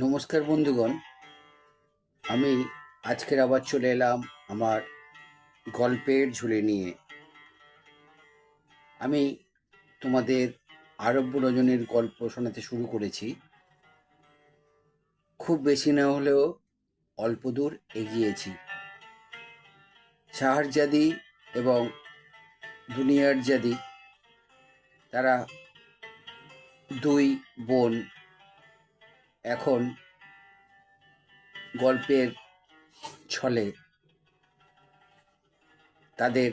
নমস্কার বন্ধুগণ। আমি আজকের আবার চলে এলাম আমার গল্পের ঝুলে নিয়ে। আমি তোমাদের আরব্য রজনীর গল্প শোনাতে শুরু করেছি। খুব বেশি না হলেও অল্প দূর এগিয়েছি। শাহরজাদি এবং দুনিয়ার জাদি, তারা দুই বোন এখন গল্পের ছলে তাদের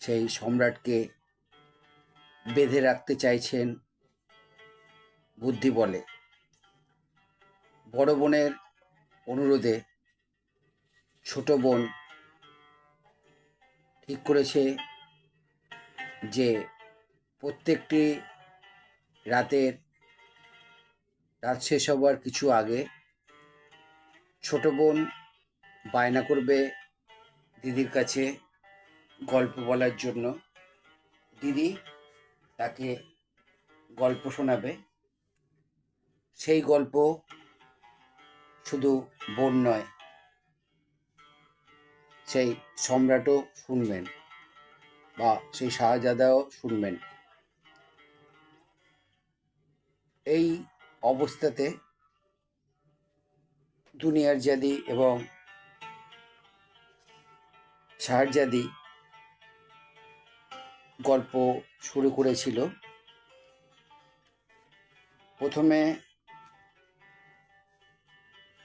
সেই সম্রাটকে বেঁধে রাখতে চাইছেন বুদ্ধি বলে। বড় বোনের অনুরোধে ছোট বোন ঠিক করেছে যে প্রত্যেকটি রাতের রাত শেষ হবার কিছু আগে ছোট বোন বায়না করবে দিদির কাছে গল্প বলার জন্য। দিদি তাকে গল্প শোনাবে। সেই গল্প শুধু বোন নয়, সেই সম্রাটও শুনবেন বা সেই শাহজাদাও শুনবেন। এই অবস্থাতে দুনিয়ার জাদি এবং শাহজাদি গল্প শুরু করেছিল। প্রথমে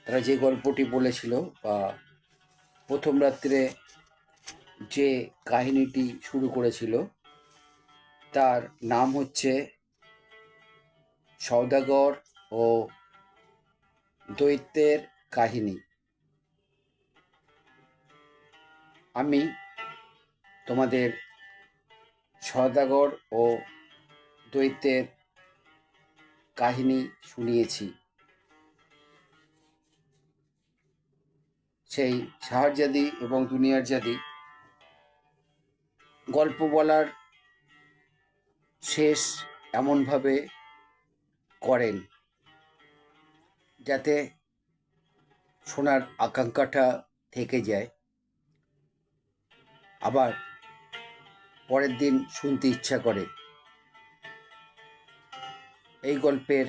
তারা যে গল্পটি বলেছিল বা প্রথম রাত্রে যে কাহিনীটি শুরু করেছিল, তার নাম হচ্ছে সৌদাগর ও দৈত্যের কাহিনী। আমি তোমাদের সৌদাগর ও দৈত্যের কাহিনী শুনিয়েছি। সেই শাহজাদি এবং দুনিয়ার জাদি গল্প বলার শেষ এমনভাবে করেন। যাতে শোনার আকাঙ্ক্ষাটা থেকে যায়। আবার পরের দিন শুনতে ইচ্ছা করে। এই গল্পের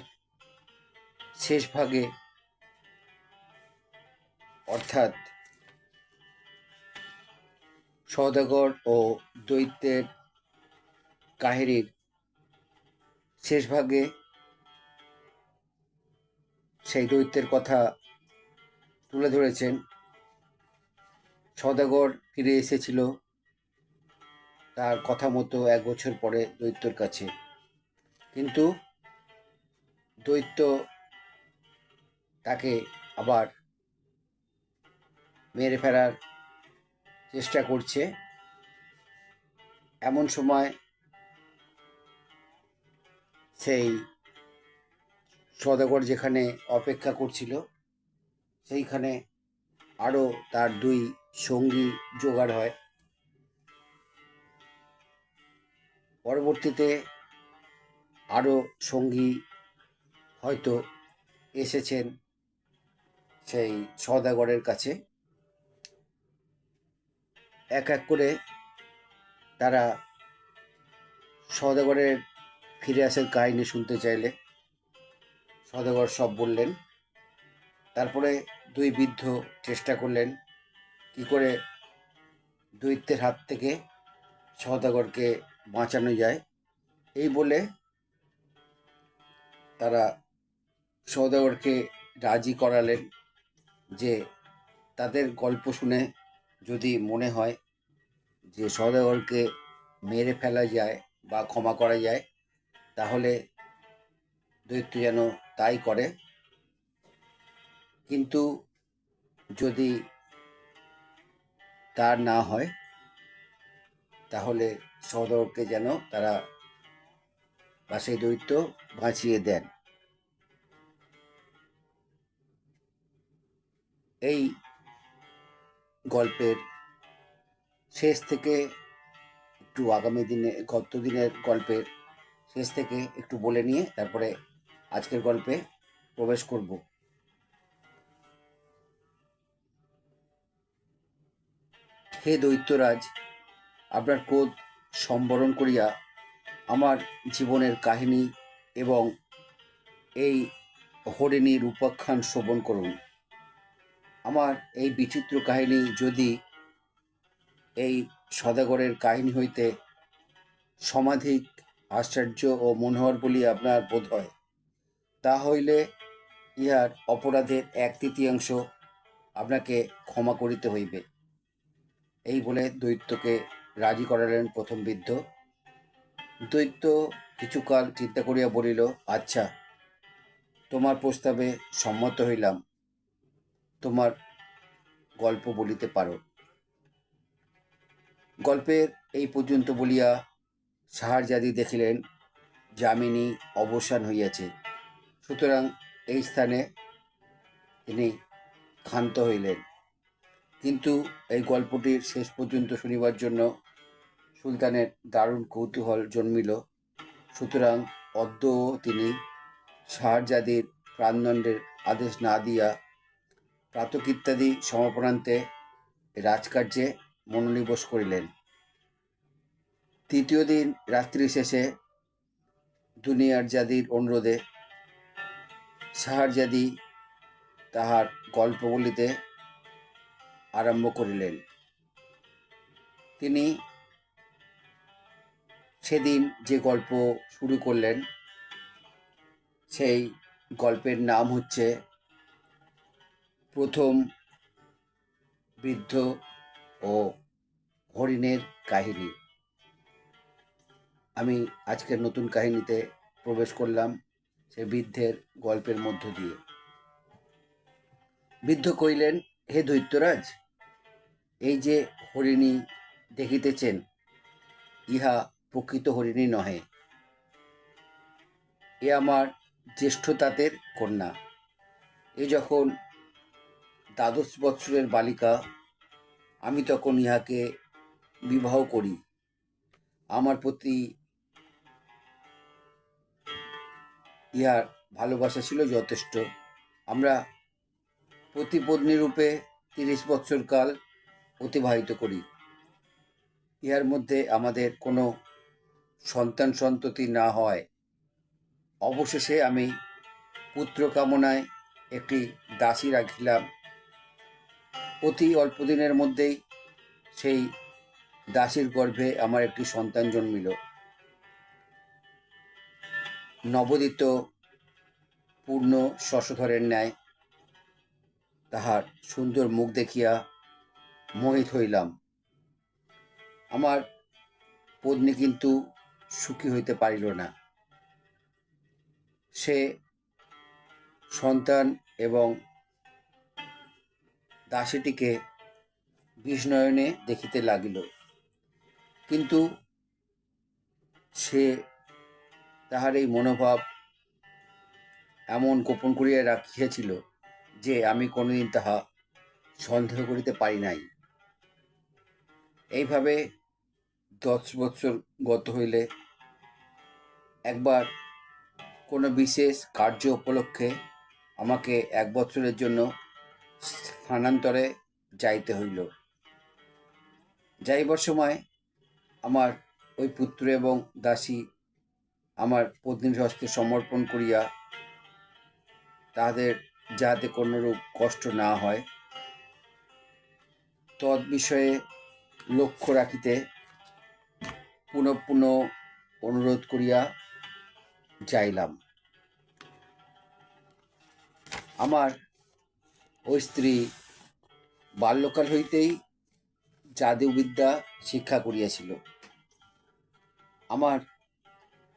শেষ ভাগে অর্থাৎ সৌদাগর ও দৈত্যের কাহিনীর শেষ ভাগে সেই দৈত্যের কথা তুলে ধরেছেন। সদাগর ফিরে এসেছিল তার কথা মতো এক বছর পরে দৈত্যর কাছে। কিন্তু দৈত্য তাকে আবার মেরে ফেরার চেষ্টা করছে। এমন সময় সেই সদাগর যেখানে অপেক্ষা করছিল, সেইখানে আরও তার দুই সঙ্গী জোগাড় হয়। পরবর্তীতে আরও সঙ্গী হয়তো এসেছেন সেই সদাগরের কাছে। এক এক করে তারা সদাগরের ফিরে আসার কাহিনী শুনতে চাইলে। সদাগর সব বললেন। তারপরে দুই বৃদ্ধ চেষ্টা করলেন কি করে দৈত্যের হাত থেকে সদাগরকে বাঁচানো যায়। এই বলে তারা সদাগরকে রাজি করালেন যে তাদের গল্প শুনে যদি মনে হয় যে সদাগরকে মেরে ফেলা যায় বা ক্ষমা করা যায়, তাহলে দৈত্য যেন তাই করে। কিন্তু যদি তার না হয়, তাহলে সদরকে যেন তারা বা সেই দৈত্য বাঁচিয়ে দেন। এই গল্পের শেষ থেকে একটু আগামী দিনে, গত দিনের গল্পের শেষ থেকে একটু বলে নিয়ে, তারপরে আজকের গল্পে প্রবেশ করব। হে দৈত্যরাজ, আপনার ক্রোধ সম্বরণ করিয়া আমার জীবনের কাহিনী এবং এই হরিণীর উপাখ্যান শ্রবণ করুন। আমার এই বিচিত্র কাহিনী যদি এই সদাগরের কাহিনী হইতে সমাধিক আশ্চর্য ও মনোহর বলি আপনার বোধ হয় তা হইলে ইহার অপরাধের এক তৃতীয়াংশ আপনাকে ক্ষমা করিতে হইবে। এই বলে দৈত্যকে রাজি করালেন প্রথম বৃদ্ধ। দৈত্য কিছুকাল চিন্তা করিয়া বলিল আচ্ছা তোমার প্রস্তাবে সম্মত হইলাম। তোমার গল্প বলিতে পারো। গল্পের এই পর্যন্ত বলিয়া সাহারজাদি দেখিলেন, যামিনী অবসান হইয়াছে। সুতরাং এই স্থানে তিনি ক্ষান্ত হইলেন। কিন্তু এই গল্পটির শেষ পর্যন্ত শুনিবার জন্য সুলতানের দারুণ কৌতূহল জন্মিল। সুতরাং অদ্যও তিনি শাহজাদির প্রাণদণ্ডের আদেশ না দিয়া প্রাতক ইত্যাদি সমাপনান্তে রাজকার্যে মনোনিবেশ করিলেন। তৃতীয় দিন রাত্রি শেষে দুনিয়ার জাদির অনুরোধে শাহজাদি তাহার গল্প বলিতে আরম্ভ করিলেন। তিনি সেদিন যে গল্প শুরু করলেন, সেই গল্পের নাম হচ্ছে প্রথম বৃদ্ধ ও হরিণের কাহিনী। আমি আজকের নতুন কাহিনীতে প্রবেশ করলাম। সে বৃদ্ধের গল্পের মধ্য দিয়ে। বৃদ্ধ কইলেন হে দৈত্যরাজ, এই যে হরিণী দেখিতেছেন, ইহা প্রকৃত হরিণী নহে। এ আমার জ্যেষ্ঠ তাঁতের কন্যা। এ যখন দ্বাদশ বৎসরের বালিকা, আমি তখন ইহাকে বিবাহ করি। আমার প্রতি ইহার ভালোবাসা ছিল যথেষ্ট। আমরা প্রতিপত্নী রূপে তিরিশ বৎসর কাল অতিবাহিত করি। ইহার মধ্যে আমাদের কোনো সন্তান সন্ততি না হয়। অবশেষে আমি পুত্র কামনায় একটি দাসী রাখিলাম। অতি অল্প দিনের মধ্যেই সেই দাসীর গর্ভে আমার একটি সন্তান জন্মিল। নবোদিত পূর্ণ শশধরের ন্যায় তাহার সুন্দর মুখ দেখিয়া মোহিত হইলাম। আমার পত্নী কিন্তু সুখী হইতে পারিল না। সে সন্তান এবং দাসীটিকে বিষ্ণয়নে দেখিতে লাগিল। কিন্তু সে তাহার এই মনোভাব এমন গোপন করিয়া রাখিয়াছিল যে আমি কোনোদিন তাহা সন্দেহ করিতে পারি নাই। এইভাবে দশ বৎসর গত হইলে একবার কোনো বিশেষ কার্য উপলক্ষে আমাকে এক বছরের জন্য স্থানান্তরে যাইতে হইল। যাইবার সময় আমার ওই পুত্র এবং দাসী আমার পত্নীর হস্তে সমর্পণ করিয়া তাহাদের যাতে কোনোরূপ কষ্ট না হয় তদ বিষয়ে লক্ষ্য রাখিতে পুনঃ পুনঃ অনুরোধ করিয়া যাইলাম। আমার ওই স্ত্রী বাল্যকাল হইতেই জাদুবিদ্যা শিক্ষা করিয়াছিল। আমার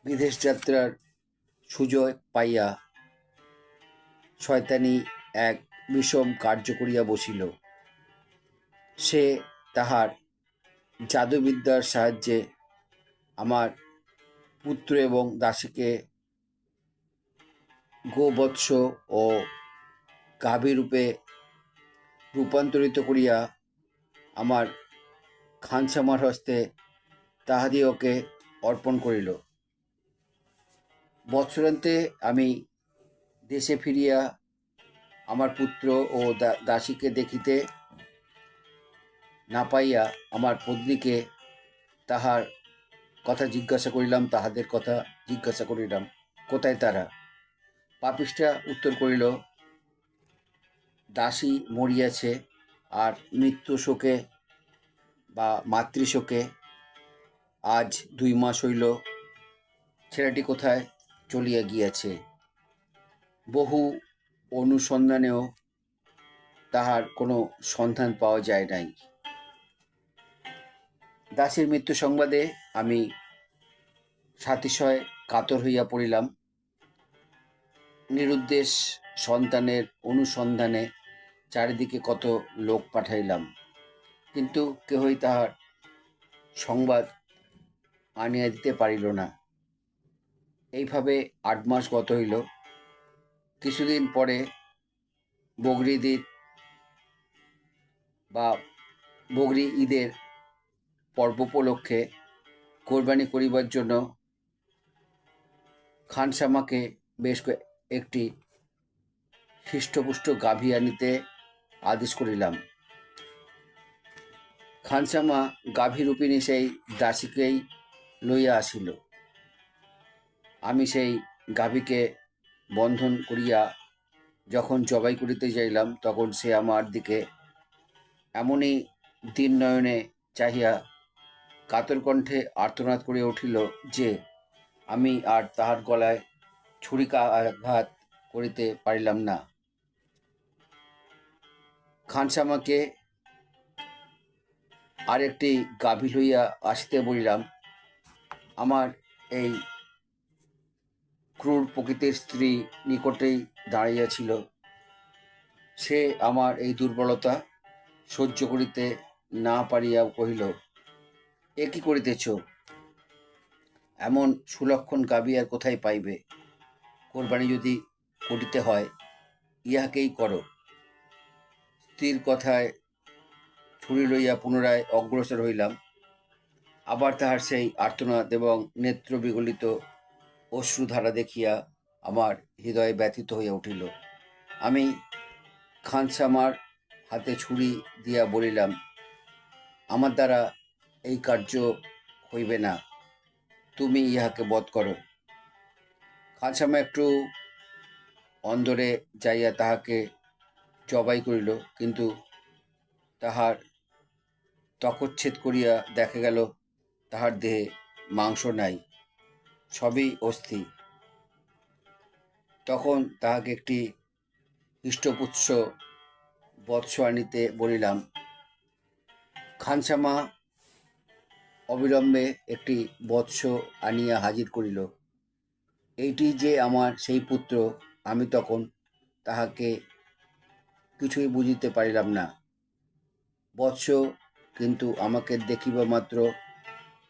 বিদেশ যাত্রার সুযোগ পাইয়া শয়তানি এক বিষম কার্য করিয়া বসিল। সে তাহার জাদুবিদ্যার সাহায্যে আমার পুত্র এবং দাসীকে গোবৎস ও গাভীরূপে রূপান্তরিত করিয়া আমার খানসামার হস্তে তাহাদিওকে অর্পণ করিল। বৎসরান্তে আমি দেশে ফিরিয়া আমার পুত্র ও দাসীকে দেখিতে না পাইয়া আমার পত্নীকে তাহার কথা জিজ্ঞাসা করিলাম, তাহাদের কথা জিজ্ঞাসা করিলাম, কোথায় তারা? পাপিষ্ঠা উত্তর করিল, দাসী মরিয়াছে আর মৃত্যু শোকে বা মাতৃশোকে আজ দুই মাস হইল, ছেলেটি কোথায়? চলিয়া গিয়াছে। বহু অনুসন্ধানেও তাহার কোনো সন্ধান পাওয়া যায় নাই। দাসীর মৃত্যু সংবাদে আমি সাতিশয় কাতর হইয়া পড়িলাম। নিরুদ্দেশ সন্তানের অনুসন্ধানে চারিদিকে কত লোক পাঠাইলাম। কিন্তু কেহই তাহার সংবাদ আনিয়া দিতে পারিল না। এইভাবে আট মাস গত হইল। কিছুদিন পরে বগরিদির বা বগরি ঈদের পর্ব উপলক্ষে কোরবানি করিবার জন্য খানসামাকে বেশ একটি হৃষ্টপুষ্ট গাভী আনিতে আদেশ করিলাম। খানসামা গাভীরূপিণী সেই দাসীকেই লইয়া আসিল। আমি সেই গাভীকে বন্ধন করিয়া যখন জবাই করিতে যাইলাম, তখন সে আমার দিকে এমনই দিন নয়নে চাহিয়া কাতর কণ্ঠে আর্তনাদ করিয়া উঠিল যে, আমি আর তাহার গলায় ছুরিকা আঘাত করিতে পারিলাম না। খানসামাকে আরেকটি গাভী লইয়া আসিতে বলিলাম, আমার এই ক্রূর প্রকৃতির স্ত্রী নিকটেই দাঁড়াইয়াছিল সে আমার এই দুর্বলতা সহ্য করিতে না পারিয়া কহিল, এ কি করিতেছ? এমন সুলক্ষণ গাবি আর কোথায় পাইবে? কোরবানি যদি করিতে হয়, ইহাকেই করো স্ত্রীর কথায় ছুরি লইয়া পুনরায় অগ্রসর হইলাম। আবার তাহার সেই আর্তনাদ এবং নেত্র বিগলিত অশ্রুধারা দেখিয়া আমার হৃদয় ব্যথিত হইয়া উঠিল। আমি খানসামার হাতে ছুরি দিয়া বলিলাম, আমার দ্বারা এই কার্য হইবে না, তুমি ইহাকে বধ করো। খানসামা একটু অন্দরে যাইয়া তাহাকে জবাই করিল, কিন্তু তাহার তকচ্ছেদ করিয়া দেখা গেল, তাহার দেহে মাংস নাই। সবই অস্থি তখন তাহাকে একটি হৃষ্টপুচ্ছ বৎস আনিতে বলিলাম, খানসামা অবিলম্বে একটি বৎস আনিয়া হাজির করিল। এইটি যে আমার সেই পুত্র, আমি তখন তাহাকে কিছুই বুঝিতে পারিলাম না। বৎস কিন্তু আমাকে দেখিবা মাত্র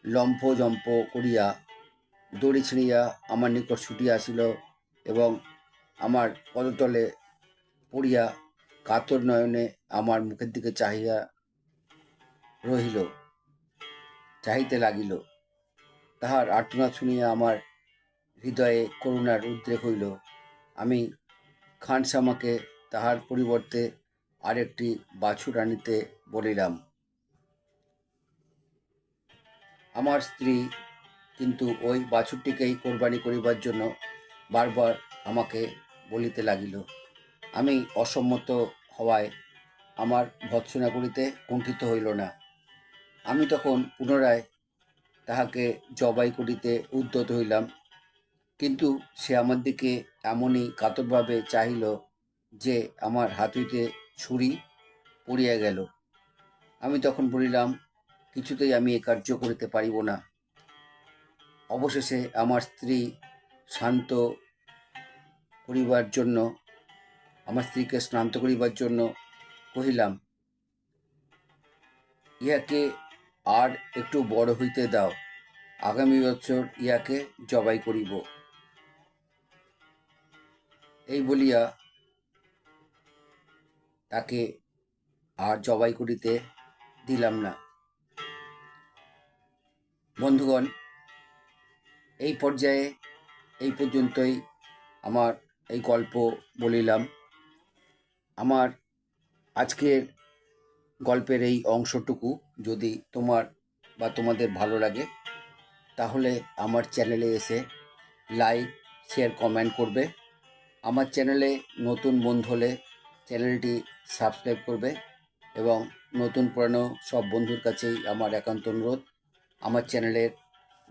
লম্ফ জম্প করিয়া দড়ি ছিঁড়িয়া আমার নিকট ছুটিয়া আসিল এবং আমার পদতলে পড়িয়া কাতর নয়নে আমার মুখের দিকে চাহিয়া রহিল, চাহিতে লাগিল। তাহার আর্তনা শুনিয়া আমার হৃদয়ে করুণার উদ্রেক হইল। আমি খানসামাকে তাহার পরিবর্তে আরেকটি বাছুর আনিতে বলিলাম, আমার স্ত্রী কিন্তু ওই বাছুরটিকেই কোরবানি করিবার জন্য বারবার আমাকে বলিতে লাগিল। আমি অসম্মত হওয়ায় আমার ভৎসনা করিতে কুণ্ঠিত হইল না। আমি তখন পুনরায় তাহাকে জবাই করিতে উদ্যত হইলাম, কিন্তু সে আমার দিকে এমনই কাতরভাবে চাহিল যে আমার হাত হইতে ছুরি পড়িয়া গেল। আমি তখন বলিলাম, কিছুতেই আমি এ কার্য করিতে পারিব না। অবশেষে আমার স্ত্রী শান্ত করিবার জন্য, আমার স্ত্রীকে স্নান্ত করিবার জন্য কহিলাম, ইহাকে আর একটু বড় হইতে দাও। আগামী বছর ইহাকে জবাই করিব। এই বলিয়া তাকে আর জবাই করিতে দিলাম না। বন্ধুগণ এই পর্যায়ে, এই পর্যন্তই আমার এই গল্প বলিলাম। আমার আজকের গল্পের এই অংশটুকু যদি তোমার বা তোমাদের ভালো লাগে, তাহলে আমার চ্যানেলে এসে লাইক, শেয়ার, কমেন্ট করবে। আমার চ্যানেলে নতুন বন্ধু হলে চ্যানেলটি সাবস্ক্রাইব করবে এবং নতুন পুরানো সব বন্ধুর কাছেই আমার একান্ত অনুরোধ। আমার চ্যানেলের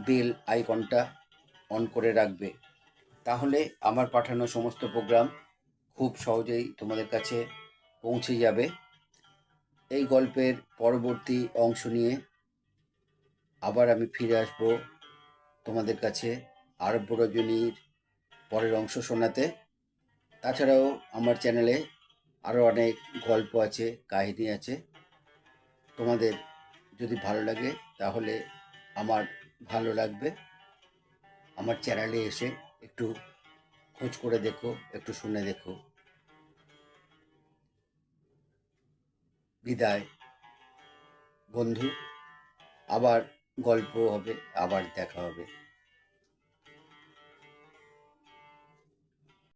বেল আইকনটা অন করে রাখবে। তাহলে আমার পাঠানো সমস্ত প্রোগ্রাম খুব সহজেই তোমাদের কাছে পৌঁছে যাবে। এই গল্পের পরবর্তী অংশ নিয়ে আবার আমি ফিরে আসব তোমাদের কাছে আরব্য রজনীর পরের অংশ শোনাতে। তাছাড়াও আমার চ্যানেলে আরও অনেক গল্প আছে, কাহিনী আছে। তোমাদের যদি ভালো লাগে তাহলে আমার ভালো লাগবে। আমার চ্যানেলে এসে একটু খোঁজ করে দেখো, একটু শুনে দেখো। বিদায়। বন্ধু, আবার গল্প হবে, আবার দেখা হবে।